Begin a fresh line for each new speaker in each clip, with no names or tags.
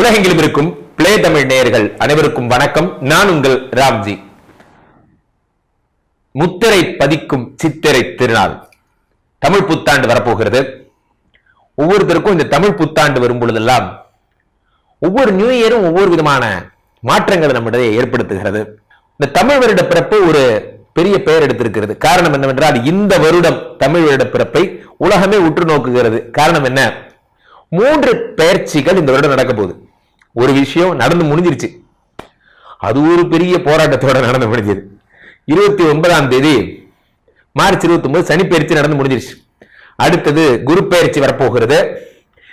உலகெங்கிலும் இருக்கும் பிளே தமிழ் நேயர்கள் அனைவருக்கும் வணக்கம். நான் உங்கள் ராம்ஜி. முத்திரை பதிக்கும் சித்திரை திருநாள். தமிழ் புத்தாண்டு வரப்போகிறது. ஒவ்வொருத்தருக்கும் இந்த தமிழ் புத்தாண்டு வரும் பொழுதெல்லாம் ஒவ்வொரு நியூ இயரும் ஒவ்வொரு விதமான மாற்றங்களை நம்மிடையே ஏற்படுத்துகிறது. இந்த தமிழ் வருட பிறப்பு ஒரு பெரிய பெயர் எடுத்திருக்கிறது. காரணம் என்னவென்றால் இந்த வருடம் தமிழ் வருட பிறப்பை உலகமே உற்று நோக்குகிறது. காரணம் என்ன? மூன்று பெயர்ச்சிகள் இந்த வருடம் நடக்க போகுது. ஒரு விஷயம் நடந்து முடிஞ்சிருச்சு. அது ஒரு பெரிய போராட்டத்தோட நடந்து முடிஞ்சது. இருபத்தி ஒன்பதாம் தேதி மார்ச் இருபத்தி ஒன்பது சனி பயிற்சி நடந்து முடிஞ்சிருச்சு. அடுத்தது குரு பயிற்சி வரப்போகிறது.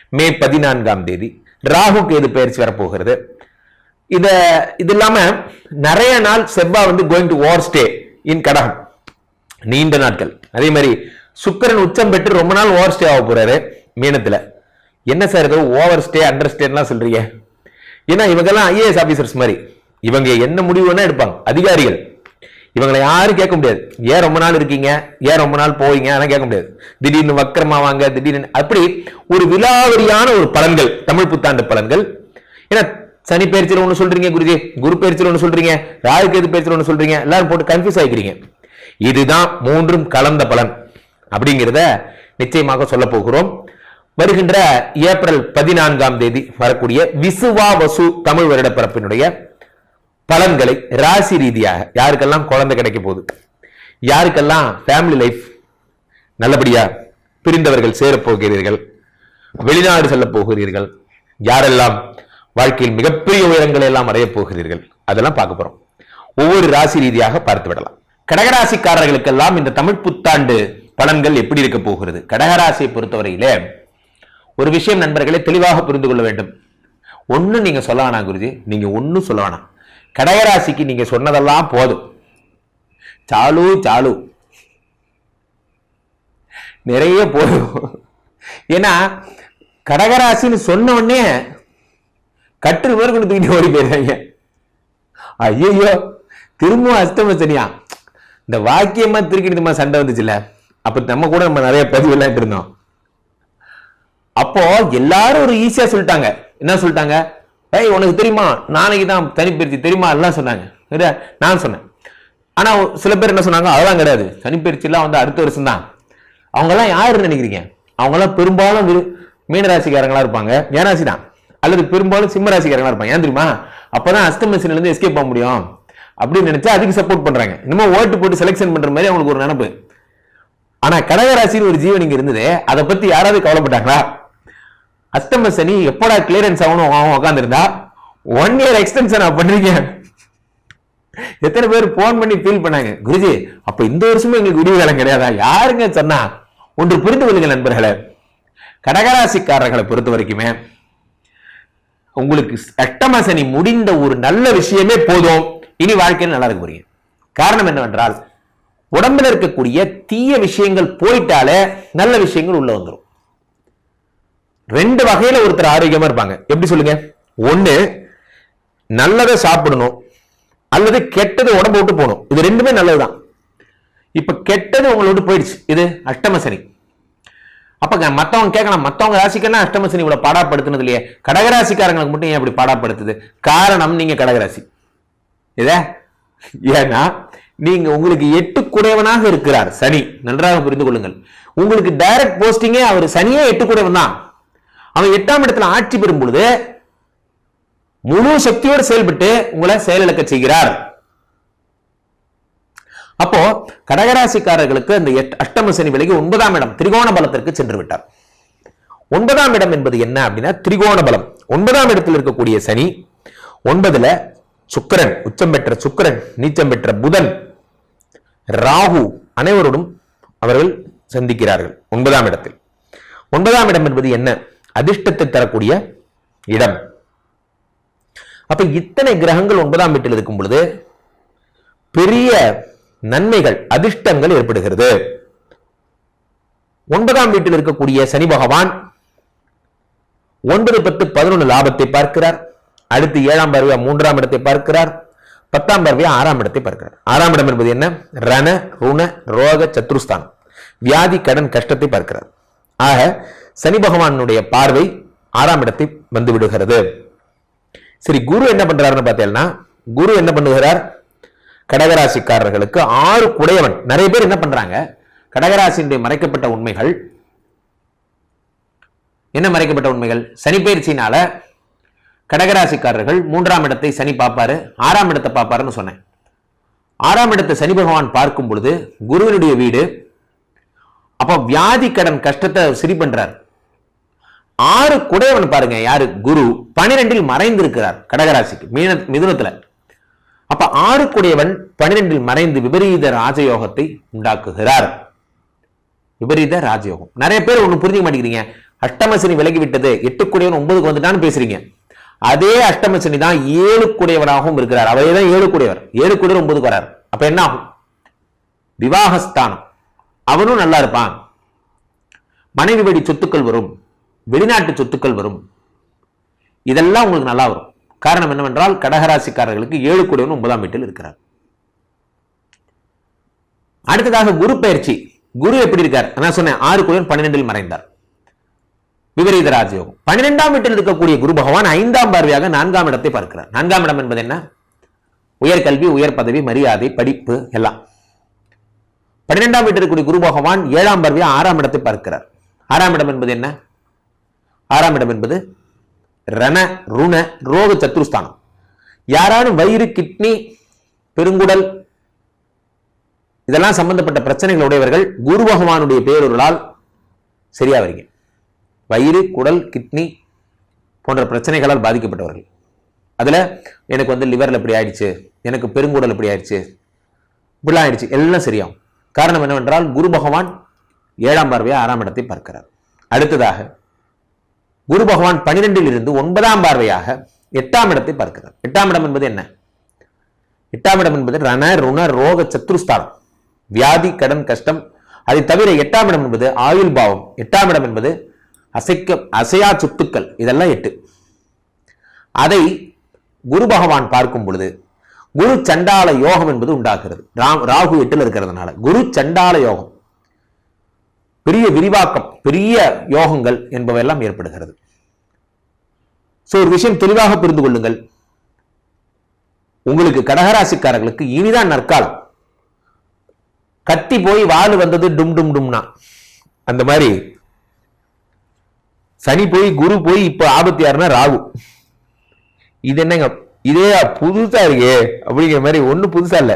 மே பதினான்காம் தேதி. ராகு கேது பயிற்சி வரப்போகிறது. இத இது இல்லாம நிறைய நாள் செவ்வாய் வந்து going to over stay in கடகம். நீண்ட நாட்கள். அதே மாதிரி சுக்கிரன் உச்சம் பெற்று ரொம்ப நாள் ஓவர் ஸ்டே ஆக போறாரு. மீனத்துல. என்ன சார் ஏதோ ஓவர் ஸ்டே அண்டர் ஸ்டேலாம் சொல்றீங்க. ஏன்னா இவங்கெல்லாம் ஐஏஎஸ் ஆபீசர்ஸ் மாதிரி. இவங்க என்ன முடிவு வேணா எடுப்பாங்க. அதிகாரிகள். இவங்களை யாரும் கேட்க முடியாது. ஏன் ரொம்ப நாள் இருக்கீங்க? ஏன் ரொம்ப நாள் போவீங்க? அதெல்லாம் கேட்க முடியாது. திடீர்னு வக்கரமா வாங்க திடீர்னு அப்படி ஒரு விலாவரியான ஒரு பலன்கள் தமிழ் புத்தாண்டு பலன்கள். ஏன்னா சனி பயிற்சியில் ஒன்று சொல்றீங்க குருஜி. குரு பயிற்சியில் ஒன்று சொல்றீங்க. ராகு கேது பயிற்சியில் ஒன்று சொல்றீங்க. எல்லாரும் போட்டு கன்ஃபியூஸ் ஆகிக்கிறீங்க இதுதான் மூன்றும் கலந்த பலன். அப்படிங்கிறத நிச்சயமாக சொல்ல போகிறோம். வருகின்ற ஏப்ரல் பதினான்காம் தேதி வரக்கூடிய விசுவா வசு தமிழ் வருடப்பிறப்பினுடைய பலன்களை ராசி ரீதியாக யாருக்கெல்லாம் குழந்தை கிடைக்க போகுது? யாருக்கெல்லாம் ஃபேமிலி லைஃப் நல்லபடியா பிரிந்தவர்கள் சேரப் போகிறீர்கள் வெளிநாடு செல்ல போகிறீர்கள்? யாரெல்லாம் வாழ்க்கையில் மிகப்பெரிய உயரங்களை எல்லாம் அடைய போகிறீர்கள்? அதெல்லாம் பார்க்க போறோம். ஒவ்வொரு ராசி ரீதியாக பார்த்து விடலாம். கடகராசிக்காரர்களுக்கெல்லாம் இந்த தமிழ் புத்தாண்டு பலன்கள் எப்படி இருக்க போகிறது? கடகராசியை பொறுத்தவரையிலே ஒரு விஷயம் நண்பர்களே தெளிவாக புரிந்து கொள்ள வேண்டும். ஒன்றும் நீங்க சொல்ல வேணாம் குருஜி. நீங்க ஒன்னும் சொல்ல வேணாம். கடகராசிக்கு நீங்க சொன்னதெல்லாம் போதும். சாலு சாலு. நிறைய போதும். ஏன்னா கடகராசின்னு சொன்ன உடனே கற்று பேர் கொண்டு தூக்கிட்டு ஓடி போயிடுறாங்க. ஐயோ திரும்பவும் அஷ்டம சனியா இந்த வாக்கியமா திருக்கிட்டு சண்டை வந்துச்சுல்ல? அப்ப நம்ம கூட நம்ம நிறைய பதிவு எல்லாம் இருந்தோம் அப்போ எல்லாரும் ஒரு ஈஸியா சொல்லிட்டாங்க. என்ன சொல்லிட்டாங்க? ஏய் உனக்கு தெரியுமா? நாளைக்கு தான் தனிப்பயிற்சி தெரியுமா? எல்லாம் சொன்னாங்க. சரியா? நான் சொன்னேன். ஆனா சில பேர் என்ன சொன்னாங்க? அதெல்லாம் கிடையாது. தனிப்பயிற்சி எல்லாம் வந்து அடுத்த வருஷம் தான் அவங்க எல்லாம் யாருன்னு நினைக்கிறீங்க? அவங்க எல்லாம் பெரும்பாலும் மீனராசிக்காரங்களா இருப்பாங்க. ஏனாசி தான் அல்லது பெரும்பாலும் சிம்ம ராசிக்காரங்களா இருப்பாங்க. ஏன் தெரியுமா? அப்பதான் அஸ்தமசில இருந்து எஸ்கேப் ஆக முடியும். அப்படின்னு நினைச்சா அதுக்கு சப்போர்ட் பண்றாங்க. இன்னமும் ஓட்டு போட்டு செலெக்ஷன் பண்ற மாதிரி அவங்களுக்கு ஒரு நினப்பு. ஆனா கடகராசின்னு ஒரு ஜீவன் இங்க இருந்தது. அதை பத்தி யாராவது கவலைப்பட்டாங்களா? அஷ்டம சனி எப்படா கிளியரன்ஸ் ஆகணும்? அவன் உட்காந்துருந்தா ஒன் இயர் எக்ஸ்டென்ஷன் பண்றீங்க எத்தனை பேர் போன் பண்ணி ஃபீல் பண்ணாங்க? குருஜி அப்ப இந்த வருஷமும் எங்களுக்கு விடிவு காலம் கிடையாதா? யாருங்க சொன்னா? ஒன்று புரிந்து கொள்ளுங்க நண்பர்களே. கடகராசிக்காரர்களை பொறுத்த வரைக்குமே உங்களுக்கு அட்டம சனி முடிந்த ஒரு நல்ல விஷயமே போதும். இனி வாழ்க்கையில் நல்லா இருக்க போறீங்க. காரணம் என்னவென்றால் உடம்புல இருக்கக்கூடிய தீய விஷயங்கள் போயிட்டாலே நல்ல விஷயங்கள் உள்ள வந்துடும் ரெண்டு வகையில ஒருத்தர் ஆரோக்கியமா இருப்பாங்க. எப்படி சொல்லுங்க? ஒண்ணு நல்லதை சாப்பிடணும். அல்லது கெட்டது உடம்பு விட்டு போகணும். இது ரெண்டுமே நல்லதுதான். இப்ப கெட்டது உங்களை விட்டு போயிடுச்சு. இது அஷ்டம சனி அப்ப மத்தவங்க கேட்கலாம். மத்தவங்க ராசிக்கெல்லாம் அஷ்டம சனி இவ்வளவு இல்லையே. கடகராசிக்காரங்களுக்கு மட்டும் ஏன் இப்படி பாடாப்படுத்துது? காரணம் நீங்க கடகராசி. இதே ஏன்னா நீங்க உங்களுக்கு எட்டு குடையவனாக இருக்கிறார் சனி. நன்றாக புரிந்து கொள்ளுங்கள். உங்களுக்கு டைரக்ட் போஸ்டிங்கே அவர் சனியே எட்டு குடையவன் தான். அவன் எட்டாம் இடத்துல ஆட்சி பெறும் பொழுது முழு சக்தியோடு செயல்பட்டு உங்களை செயலிழக்க செய்கிறார். அப்போ கடகராசிக்காரர்களுக்கு அந்த அஷ்டம சனி விலகி ஒன்பதாம் இடம் திரிகோண பலத்திற்கு சென்று விட்டார். ஒன்பதாம் இடம் என்பது என்ன அப்படின்னா திரிகோண பலம். ஒன்பதாம் இடத்தில் இருக்கக்கூடிய சனி ஒன்பதுல சுக்கிரன் உச்சம் பெற்ற சுக்கிரன் நீச்சம் பெற்ற புதன் ராகு அனைவருடன் அவர்கள் சந்திக்கிறார்கள் ஒன்பதாம் இடத்தில். ஒன்பதாம் இடம் என்பது என்ன? அதிர்ஷ்டத்தை தரக்கூடிய இடம். அப்ப இத்தனை கிரகங்கள் ஒன்பதாம் வீட்டில் இருக்கும் பொழுது பெரிய நன்மைகள் அதிர்ஷ்டங்கள் ஏற்படுகிறது. ஒன்பதாம் வீட்டில் இருக்கக்கூடிய சனி பகவான் ஒன்பது பத்து பதினொன்று லாபத்தை பார்க்கிறார். அடுத்து ஏழாம் பார்வையா மூன்றாம் இடத்தை பார்க்கிறார். பத்தாம் பார்வையா ஆறாம் இடத்தை பார்க்கிறார். ஆறாம் இடம் என்பது என்ன? ரண ருண ரோக சத்ருஸ்தானம். வியாதி கடன் கஷ்டத்தை பார்க்கிறார். ஆக சனி பகவானுடைய பார்வை ஆறாம் இடத்தை வந்து விடுகிறது. சரி குரு என்ன பண்றாருன்னு பார்த்தீங்கன்னா குரு என்ன பண்ணுகிறார்? கடகராசிக்காரர்களுக்கு ஆறு குடையவன். நிறைய பேர் என்ன பண்றாங்க? கடகராசியினுடைய மறைக்கப்பட்ட உண்மைகள் என்ன மறைக்கப்பட்ட உண்மைகள்? சனிப்பெயர்ச்சினால கடகராசிக்காரர்கள் மூன்றாம் இடத்தை சனி பார்ப்பாரு ஆறாம் இடத்தை பார்ப்பாருன்னு சொன்னேன். ஆறாம் இடத்தை சனி பகவான் பார்க்கும் பொழுது குருவினுடைய வீடு அப்ப வியாதி கடன் கஷ்டத்தை சரி பண்றார். ஆறு குடையவன் பாருங்க யாரு? குரு. பனிரெண்டில் மறைந்திருக்கிறார் கடகராசிக்கு மீன மிதுனத்துல. அப்ப ஆறு குடையவன் பனிரெண்டில் மறைந்து விபரீத ராஜயோகத்தை உண்டாக்குகிறார். விபரீத ராஜயோகம். நிறைய பேர் ஒண்ணு புரிஞ்சுக்க மாட்டேங்கிறீங்க. அஷ்டமசனி விலகி விட்டது எட்டு குடையவன் ஒன்பதுக்கு வந்துட்டான்னு பேசுறீங்க. அதே அஷ்டமசனி தான் ஏழு குடையவனாகவும் இருக்கிறார். அவரே தான் ஏழு குடையவர். ஏழு குடையவர் ஒன்பதுக்கு வரார். அப்ப என்ன ஆகும்? விவாகஸ்தானம். அவனும் நல்லா இருப்பான். மனைவி வழி சொத்துக்கள் வரும். வெளிநாட்டு சொத்துக்கள் வரும். இதெல்லாம் உங்களுக்கு நல்லா வரும். காரணம் என்னவென்றால் கடகராசிக்காரர்களுக்கு ஏழு கோடியவன் ஒன்பதாம் வீட்டில் இருக்கிறார். அடுத்ததாக குரு பயிற்சி. குரு எப்படி இருக்கார்? நான் சொன்னேன் ஆறு கோடியவன் பன்னிரெண்டில் மறைந்தார். விபரீத ராஜயோகம். பன்னிரெண்டாம் வீட்டில் இருக்கக்கூடிய குரு பகவான் ஐந்தாம் பார்வையாக நான்காம் இடத்தை பார்க்கிறார். நான்காம் இடம் என்பது என்ன? உயர்கல்வி உயர் பதவி மரியாதை படிப்பு எல்லாம். பன்னிரெண்டாம் வீட்டில் இருக்கக்கூடிய குரு பகவான் ஏழாம் பார்வையாக ஆறாம் இடத்தை பார்க்கிறார். ஆறாம் இடம் என்பது என்ன? ஆறாம் இடம் என்பது ரண ருண ரோக சத்துருஸ்தானம் யாராலும் வயிறு கிட்னி பெருங்குடல் இதெல்லாம் சம்பந்தப்பட்ட பிரச்சனைகள் உடையவர்கள் குரு பகவானுடைய பேரொருளால் சரியா வரீங்க. வயிறு குடல் கிட்னி போன்ற பிரச்சனைகளால் பாதிக்கப்பட்டவர்கள். அதுல எனக்கு வந்து லிவர்ல இப்படி ஆயிடுச்சு எனக்கு பெருங்குடல் இப்படி ஆயிடுச்சு இப்படிலாம் ஆயிடுச்சு எல்லாம் சரியாகும். காரணம் என்னவென்றால் குரு பகவான் ஏழாம் பார்வையை ஆறாம் இடத்தை பார்க்கிறார். அடுத்ததாக குரு பகவான் பனிரெண்டில் இருந்து ஒன்பதாம் பார்வையாக எட்டாம் இடத்தை பார்க்கிறார். எட்டாம் இடம் என்பது என்ன? எட்டாம் இடம் என்பது ரண ருண ரோக சத்ருஸ்தானம். வியாதி கடன் கஷ்டம். அதை தவிர எட்டாம் இடம் என்பது ஆயுள் பாவம். எட்டாம் இடம் என்பது அசைக்க அசையா சொத்துக்கள். இதெல்லாம் எட்டு. அதை குரு பகவான் பார்க்கும் பொழுது குரு சண்டால யோகம் என்பது உண்டாகிறது. ராம் ராகு எட்டில் இருக்கிறதுனால. குரு சண்டால யோகம். பெரிய விரிவாக்கம் பெரிய யோகங்கள் என்பவையெல்லாம் ஏற்படுகிறது. சோ ஒரு விஷயம் தெளிவாக புரிந்து கொள்ளுங்கள். உங்களுக்கு கடகராசிக்காரர்களுக்கு இனிதான் நற்காலம். கத்தி போய் வாலு வந்தது டும் டும் டும்னா. அந்த மாதிரி சனி போய் குரு போய் இப்ப ஆபத்து யாருன்னா ராகு. இது என்னங்க? இதே புதுசா இருக்கே அப்படிங்கிற மாதிரி ஒன்றும் புதுசா இல்ல.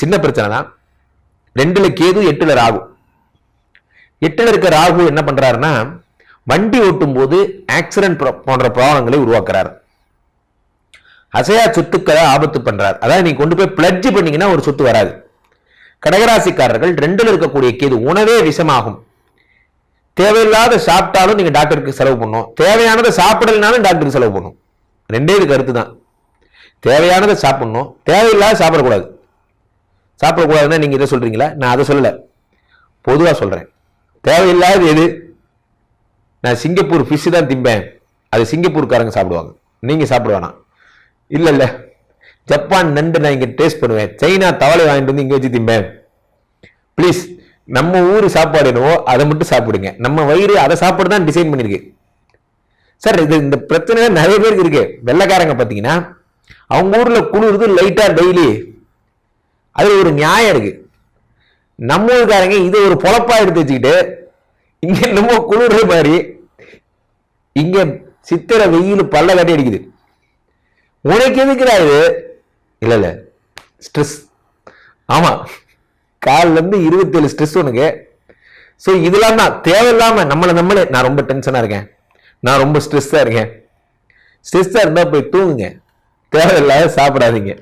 சின்ன பிரச்சனை தான் ரெண்டுல கேது எட்டுல ராகு. எட்டில் இருக்க ராகு என்ன பண்ணுறாருன்னா வண்டி ஓட்டும் போது ஆக்சிடென்ட் போன்ற பிராப்ளங்களை உருவாக்குறார். அசையா சொத்துக்களை ஆபத்து பண்ணுறார் அதாவது நீங்கள் கொண்டு போய் பிளட்ஜ் பண்ணீங்கன்னா ஒரு சொத்து வராது. கடகராசிக்காரர்கள் ரெண்டில் இருக்கக்கூடிய கேது உணவே விஷமாகும். தேவையில்லாத சாப்பிட்டாலும் நீங்கள் டாக்டருக்கு செலவு பண்ணும் தேவையானதை சாப்பிடலனாலும் டாக்டருக்கு செலவு பண்ணும் ரெண்டே இது கருத்து தான். தேவையானதை சாப்பிடணும். தேவையில்லாத சாப்பிடக்கூடாது. சாப்பிடக்கூடாதுன்னா நீங்கள் இதை சொல்கிறீங்களா நான் அதை சொல்லலை. பொதுவாக சொல்கிறேன் தேவையில்லாத எது நான் சிங்கப்பூர் ஃபிஷ் தான் திம்பேன். அது சிங்கப்பூர்காரங்க சாப்பிடுவாங்க. நீங்கள் சாப்பிட வேணாம். இல்லை ஜப்பான் நண்டு நான் இங்கே டேஸ்ட் பண்ணுவேன். சைனா தவளை வாங்கிட்டு வந்து இங்கே வச்சு திம்பேன். ப்ளீஸ் நம்ம ஊர் சாப்பாடு என்னவோ அதை மட்டும் சாப்பிடுங்க. நம்ம வயிறு அதை சாப்பாடு தான் டிசைன் பண்ணியிருக்கு. சார் இது இந்த பிரச்சனை நிறைய பேருக்கு இருக்கு. வெள்ளைக்காரங்க பார்த்தீங்கன்னா அவங்க ஊரில் குளிருது லைட்டாக டெய்லி அது ஒரு நியாயம் இருக்குது நம்ம ஊருக்காரங்க இதை ஒரு பொழப்பா எடுத்து வச்சுக்கிட்டு இங்க என்னமோ குளிர்ற மாதிரி இங்க சித்திர வெயில் பல்ல கட்டி அடிக்குது. உனக்கு எதுக்குடா இது? இல்ல இல்ல. ஸ்ட்ரெஸ் ஆமா. காலில இருந்து இருபத்தேழு ஸ்ட்ரெஸ் உனக்கு. ஸோ இதெல்லாம் தான். தேவையில்லாம நம்மளை நம்மளே நான் ரொம்ப டென்ஷனா இருக்கேன். நான் ரொம்ப ஸ்ட்ரெஸ்ஸாக இருக்கேன். ஸ்ட்ரெஸ்ஸாக இருந்தால் போய் தூங்குங்க. தேவையில்லாத சாப்பிடாதீங்க.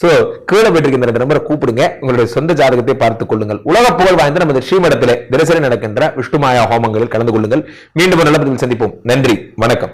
ஸோ கீழே போயிட்டு இந்த நம்பரை கூப்பிடுங்க. உங்களுடைய சொந்த ஜாதகத்தை பார்த்துக் கொள்ளுங்கள். உலக புகழ் வாய்ந்த நமது ஸ்ரீமடத்தில் தினசரி நடக்கின்ற விஷ்ணுமாயா ஹோமங்களில் கலந்து கொள்ளுங்கள். மீண்டும் நல்ல பதில் சந்திப்போம். நன்றி. வணக்கம்.